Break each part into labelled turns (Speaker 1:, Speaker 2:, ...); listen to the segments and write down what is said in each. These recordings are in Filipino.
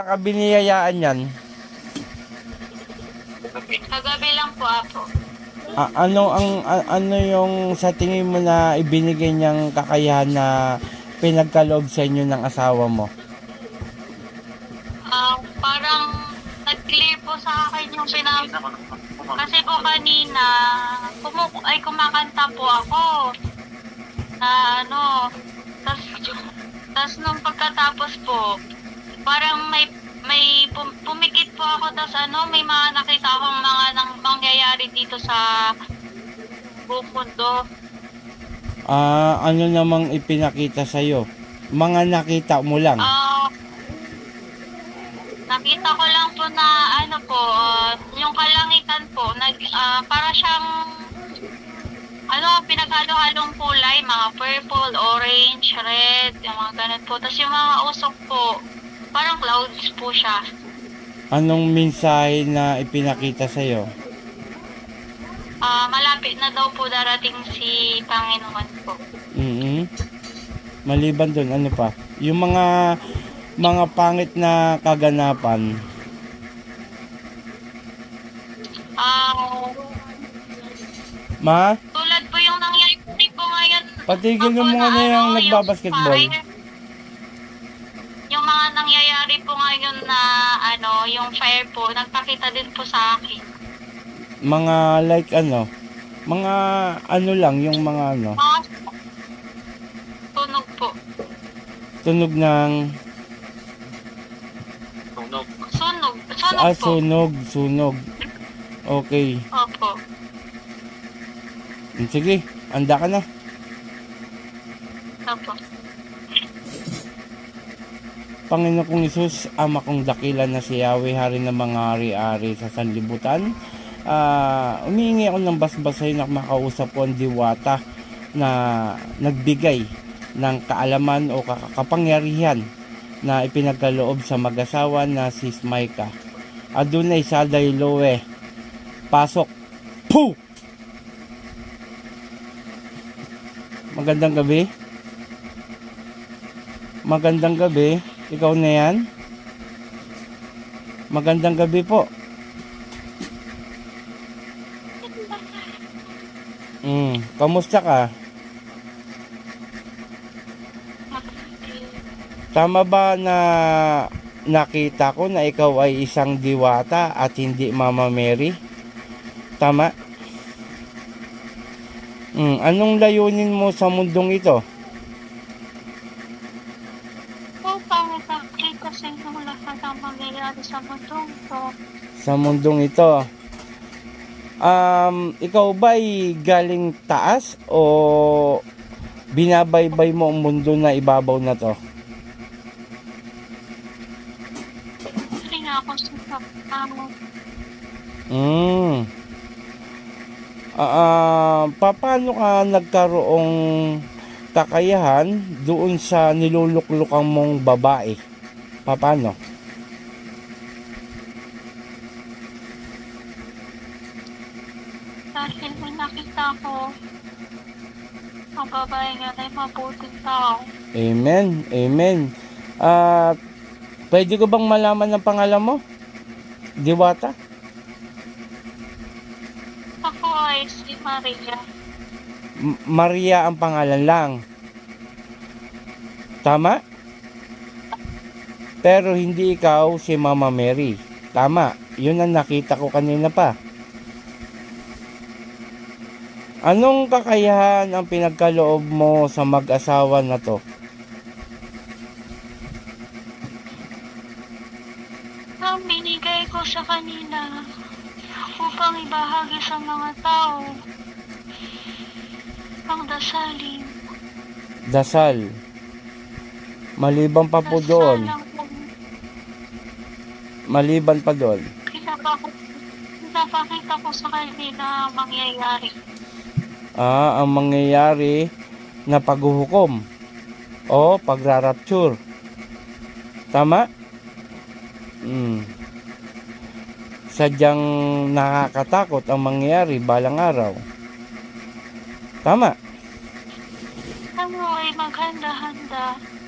Speaker 1: Saka biniyayaan yan.
Speaker 2: Kagabi lang po ako.
Speaker 1: A- ano ang a- ano yung sa tingin mo na ibinigay niyang kakayahan na pinagkaloob sa inyo ng asawa mo?
Speaker 2: Ah, parang nag-clear po sa akin yung pinag... Kasi po kanina, kumu- ay kumakanta po ako. Na ano, tas, tas nung pagkatapos po, parang may may pum- pumikit po ako tas ano, may mga nakita akong mga nang mangyayari dito sa buong mundo.
Speaker 1: Ah, ano namang ipinakita sa iyo? Mga nakita mo lang.
Speaker 2: Ah, nakita ko lang po na ano po, ah, yung kalangitan po, nag, ah, para siyang ano, pinaghalo-halong kulay, mga purple, orange, red, yung mga ganun po. Tapos yung mga usok po, parang clouds po siya.
Speaker 1: Anong mensahe na ipinakita sa iyo?
Speaker 2: Ah, malapit na daw po darating si Panginoon po.
Speaker 1: Mhm. Maliban doon, ano pa? Yung mga mga pangit na kaganapan.
Speaker 2: Ah,
Speaker 1: Ma,
Speaker 2: tulad po yung nangyayari po ngayon.
Speaker 1: patigil mo muna
Speaker 2: na
Speaker 1: yung
Speaker 2: ano,
Speaker 1: nagbabasketball.
Speaker 2: fire. Nangyayari po ngayon na ano, yung fire po, nagpakita din po sa akin.
Speaker 1: Mga like ano, mga ano lang, yung mga ano,
Speaker 2: Mga tunog po.
Speaker 1: tunog ng,
Speaker 2: Sunog. Sunog
Speaker 1: ah,
Speaker 2: po.
Speaker 1: sunog, sunog. Okay.
Speaker 2: Opo.
Speaker 1: Sige, anda ka na.
Speaker 2: Opo.
Speaker 1: Panginoon kong Isus, Ama kong dakila na si Yahweh, Hari ng mga ari-ari sa sanlibutan. Ah, umiingi ako ng basbasay na makausap ko ang diwata na nagbigay ng kaalaman o kakapangyarihan na ipinagkaloob sa mag-asawa na si Smaika. Adunay Saday Loe. Pasok. Puh! Magandang gabi. Magandang gabi. Ikaw na yan? Magandang gabi po. Mm, kamusta ka? Tama ba na nakita ko na ikaw ay isang diwata at hindi Mama Mary? Tama? Mm, anong layunin mo sa mundong ito?
Speaker 2: Po, pangit nakita sa inyong lahat ang mangyayari sa mundo ko.
Speaker 1: sa mundong ito. Um, ikaw ba'y galing taas o binabaybay mo ang mundo na ibabaw na to?
Speaker 2: Hindi nga ako sa amo.
Speaker 1: Mm. Ah, ah, paano ka nagkaroong kakayahan doon sa niluluklukang mong babae? Paano?
Speaker 2: Dahil may nakita ko ang babae nga ay mabuting tao.
Speaker 1: Amen. Amen. Ah, pwede ko bang malaman ang pangalan mo? Diwata?
Speaker 2: Ako ay si Maria.
Speaker 1: M- Maria ang pangalan lang. Tama? Pero hindi ikaw si Mama Mary. Tama. Yun ang nakita ko kanina pa. Anong kakayahan ang pinagkaloob mo sa mag-asawa na to?
Speaker 2: Ang binigay ko sa kanila upang ibahagi sa mga tao ang dasalin.
Speaker 1: Dasal. Maliban pa po doon.
Speaker 2: Kung
Speaker 1: Maliban pa doon.
Speaker 2: pinapakita ko sa kanila ang mangyayari.
Speaker 1: Ah, ang mangyayari na paghuhukom o pagrarapture. Tama? Mm. Sadyang nakakatakot ang mangyayari balang araw. Tama.
Speaker 2: Ano ay maghanda-handa.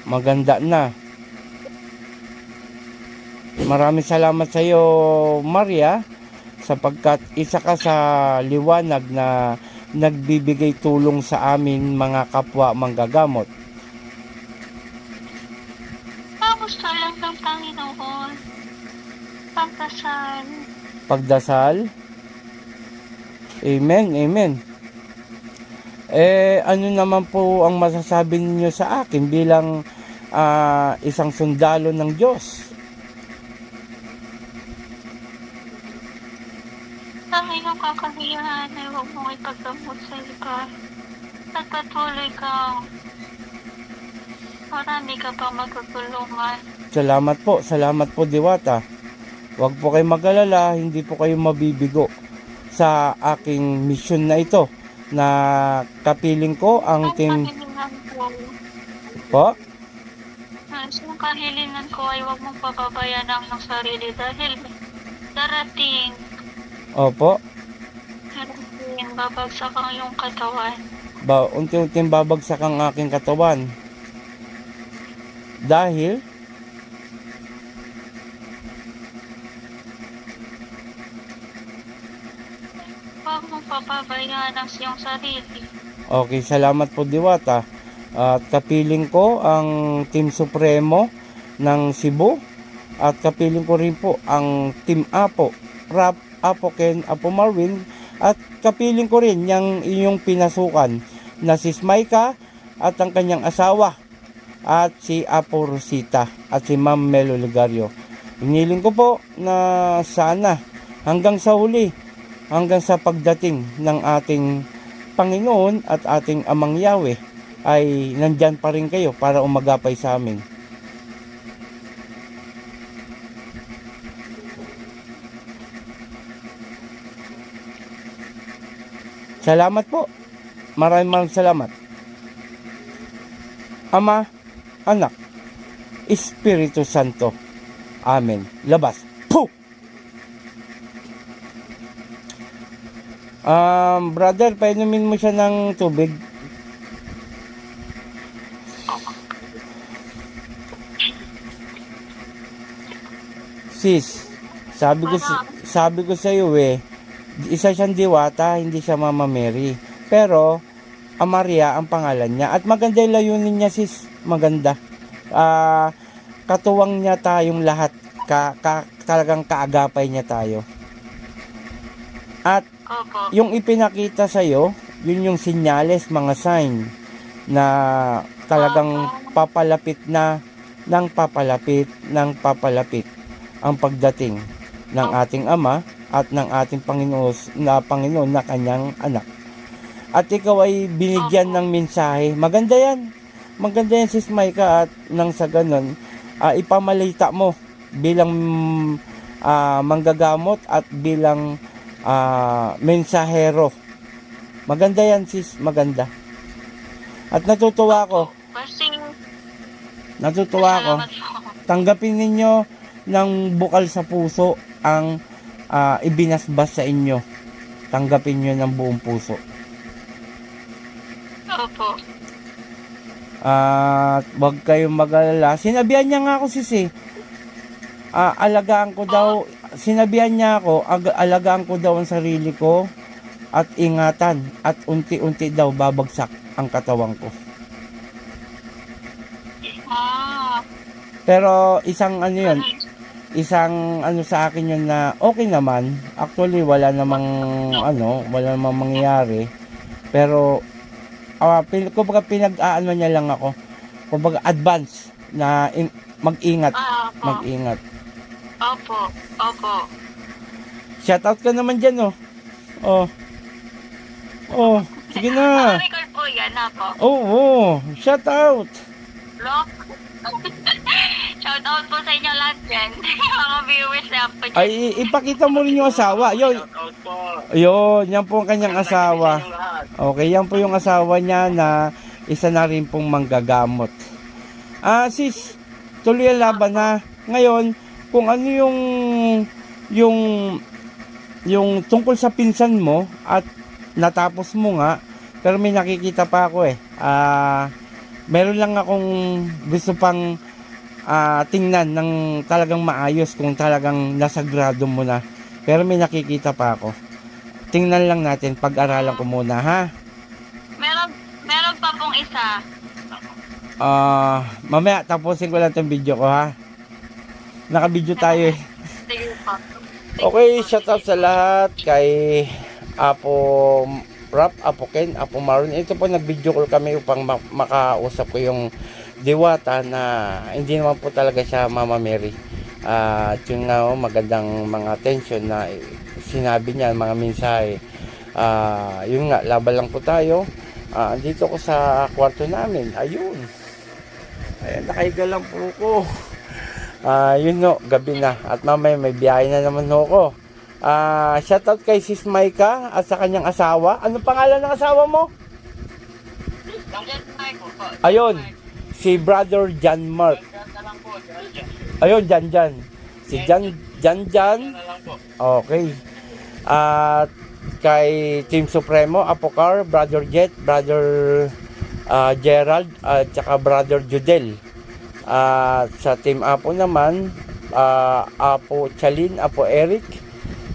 Speaker 1: Maganda na. Maraming salamat sa iyo, Maria, sapagkat isa ka sa liwanag na nagbibigay tulong sa amin mga kapwa manggagamot.
Speaker 2: Na lang ng Panginoon. Pagkasal.
Speaker 1: Pagdasal. Amen, amen. Eh, ano naman po ang masasabi ninyo sa akin bilang ah, isang sundalo ng Diyos?
Speaker 2: Sa iyong kakahiyahan ay huwag mong ipagdamot sa iba. At patuloy kang marami ka pang magtutulungan.
Speaker 1: Salamat po, salamat po Diwata. Huwag po kayo mag-alala, hindi po kayo mabibigo sa aking mission na ito na kapiling ko ang
Speaker 2: Ang
Speaker 1: team
Speaker 2: kahilingan ko,
Speaker 1: po.
Speaker 2: ang isang kahilingan ko ay huwag mong pababayan ang iyong sarili dahil darating,
Speaker 1: Opo.
Speaker 2: Darating, babagsak ang iyong katawan.
Speaker 1: Ba, unti-unting babagsak ang aking katawan. Dahil
Speaker 2: Huwag mong pababayaan ang iyong sarili.
Speaker 1: Okay, salamat po Diwata. At kapiling ko ang Team Supremo ng Cebu at kapiling ko rin po ang Team Apo, Rap, Apo Ken, Apo Marvin at kapiling ko rin yung iyong pinasukan na si Smaika at ang kanyang asawa at si Apo Rosita at si Ma'am Melo Ligario. Hiniling ko po na sana hanggang sa huli hanggang sa pagdating ng ating Panginoon at ating Amang Yahweh ay nandyan pa rin kayo para umagapay sa amin. Salamat po. Maraming maraming salamat. Ama, Anak, Espiritu Santo. Amen. Labas. Puh! Um, brother, painumin mo siya ng tubig. Sis, sabi ko sa- sabi ko sa iyo eh, isa siyang diwata, hindi siya Mama Mary. Pero ang Maria ang pangalan niya at maganda yung layunin niya sis, maganda. Ah, katuwang niya tayong lahat. Ka, ka, talagang kaagapay niya tayo. At
Speaker 2: Opo.
Speaker 1: yung ipinakita sa iyo, yun yung sinyales, mga sign na talagang papalapit na ng papalapit ng papalapit ang pagdating ng ating Ama at ng ating Panginoon na Panginoon na kanyang anak. At ikaw ay binigyan ng mensahe. Maganda yan. Maganda yan sis Maika at nang sa ganun, ah, ipamalita mo bilang ah, manggagamot at bilang ah, mensahero. Maganda yan sis, maganda. At natutuwa ako, natutuwa ako. Tanggapin ninyo ng bukal sa puso ang ah, ibinasbas sa inyo. Tanggapin nyo ng buong puso.
Speaker 2: Opo.
Speaker 1: At wag kayong mag-alala. Sinabihan niya nga ako sis eh. Ah, alagaan ko daw, sinabihan niya ako, ag- alagaan ko daw ang sarili ko at ingatan at unti-unti daw babagsak ang katawan ko.
Speaker 2: Ah.
Speaker 1: Pero isang ano yun, isang ano sa akin yun na okay naman. Actually, wala namang ano, wala namang mangyayari. Pero, ah pin, kumbaga pinag-aano niya lang ako. Kumbaga advance na in- mag-ingat,
Speaker 2: Ah, opo.
Speaker 1: mag-ingat.
Speaker 2: Opo. Opo.
Speaker 1: Shoutout ka naman dyan, oh. Oh. Oh, sige na.
Speaker 2: Record po yan, ako.
Speaker 1: Oh, oh, shoutout.
Speaker 2: Lock. Shout out po sa inyo lahat dyan. Mga viewers na po dyan.
Speaker 1: Ay, ipakita mo rin yung asawa. Yun, yun, yan po ang kanyang asawa. Okay, yan po yung asawa niya na isa na rin pong manggagamot. Ah, sis, tuloy ang laban ha. Ngayon, kung ano yung yung yung tungkol sa pinsan mo at natapos mo nga, pero may nakikita pa ako eh. Ah, meron lang akong gusto pang ah, tingnan ng talagang maayos kung talagang nasagrado mo na. Pero may nakikita pa ako. Tingnan lang natin, pag-aralan ko muna ha.
Speaker 2: Meron, meron pa pong isa.
Speaker 1: Ah, mamaya tapusin ko lang tong video ko ha. Naka-video tayo eh. Okay, shout out sa lahat kay Apo Rap, Apo Ken, Apo Maron. Ito po nag-video call kami upang ma- makausap ko yung diwata na hindi naman po talaga siya Mama Mary. Ah, at yun nga oh, magandang mga attention na sinabi niya, mga mensahe. Ah, yun nga, laban lang po tayo. Ah, dito ko sa kwarto namin. Ayun. Ayan, nakahiga lang po ko. Ah, yun no, gabi na. At mamaya may biyahe na naman ho ko. Ah, shout out kay Sis Maika at sa kanyang asawa. Ano pangalan ng asawa mo? Ayun, si Brother John Mark. Ayun, Jan Jan. Si Jan Jan Jan. Okay. At kay Team Supremo, Apocar, Brother Jet, Brother ah, Gerald, at saka Brother Judel. At sa Team Apo naman, ah, Apo Chalin, Apo Eric,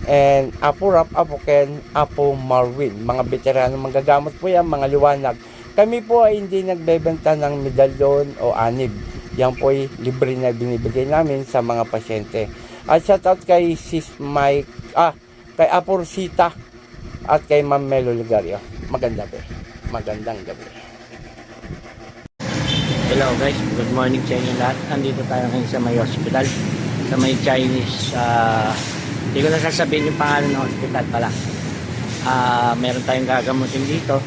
Speaker 1: and Apo Rap, Apo Ken, Apo Marwin. Mga veterano manggagamot po yan, mga liwanag. Kami po ay hindi nagbebenta ng medalyon o anib. Yan po ay libre na binibigay namin sa mga pasyente. At shout out kay Sis Mike, ah, kay Apo Rosita at kay Ma'am Melo Ligario. Maganda po. Magandang gabi.
Speaker 3: Hello guys, good morning sa inyo lahat. Andito tayo ngayon sa may hospital. Sa may Chinese, ah, hindi ko na sasabihin yung pangalan ng hospital pala. Ah, meron tayong gagamutin dito.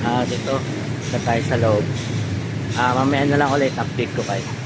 Speaker 3: Ah, dito, sa tayo sa loob. Ah, mamaya na lang ulit, update ko kayo.